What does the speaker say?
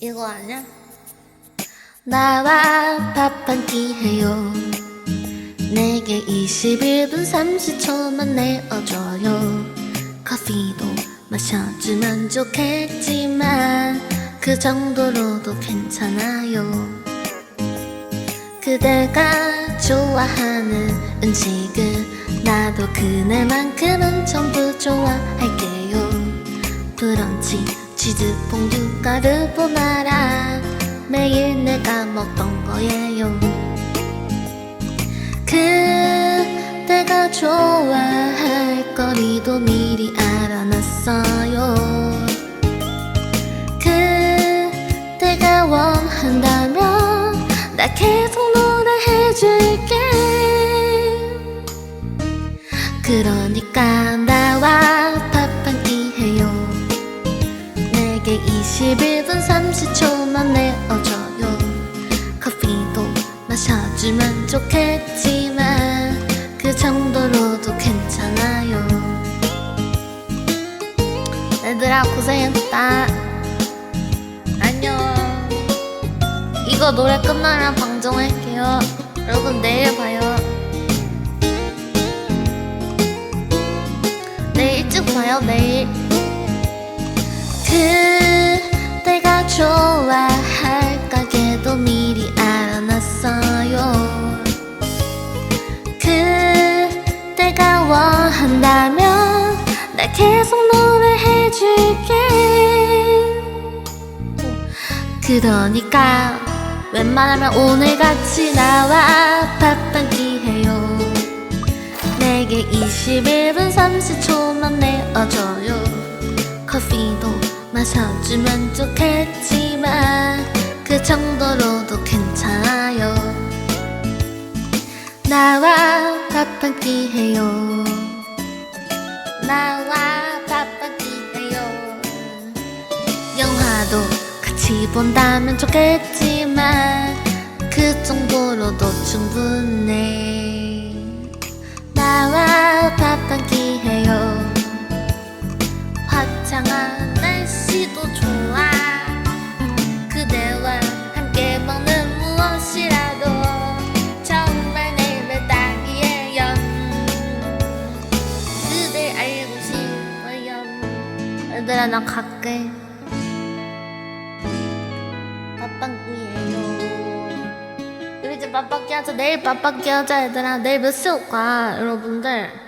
이거 아니야? 나와 밥 한 끼 해요. 내게 21분 30초만 내어줘요. 커피도 마셔주면 좋겠지만 그 정도로도 괜찮아요. 그대가 좋아하는 음식을 나도 그날만큼은 전부 좋아할게요. 브런치 치즈 퐁듀 까르보나라. 매일 내가 먹던 거예요. 그대가 좋아할 거리도 미리 알아놨어요. 그대가 원한다면 나 계속 노래해줄게. 그러니까 나와 내게 21분 30초만 내어줘요. 커피도 마셔주면 좋겠지만 그 정도로도 괜찮아요. 얘들아 고생했다. 안녕. 이거 노래 끝나면 방송할게요. 여러분 내일 봐요. 내일 일찍 봐요 내일 그대가 좋아할 가게도 미리 알아놨어요. 그대가 원한다면 나 계속 노래해줄게. 그러니까 웬만하면 오늘같이 나와 밥한끼 해요. 내게 21분 30초만 내어줘요. 커피도 마셔주면 좋겠지만 그 정도로도 괜찮아요. 나와 밥 한 끼 해요. 나와 밥 한 끼 해요. 영화도 같이 본다면 좋겠지만 그 정도로도 충분해 화창한 날씨도 좋아. 그대와 함께 먹는 무엇이라도 정말 내일 딱이에요. 그대 알고 싶어요. 얘들아 나 갈게. 밥방구이에요. 우리 이제 밥밖에 하자. 내일 밥밖에 하자 얘들아. 내일 몇 시에 올까 여러분들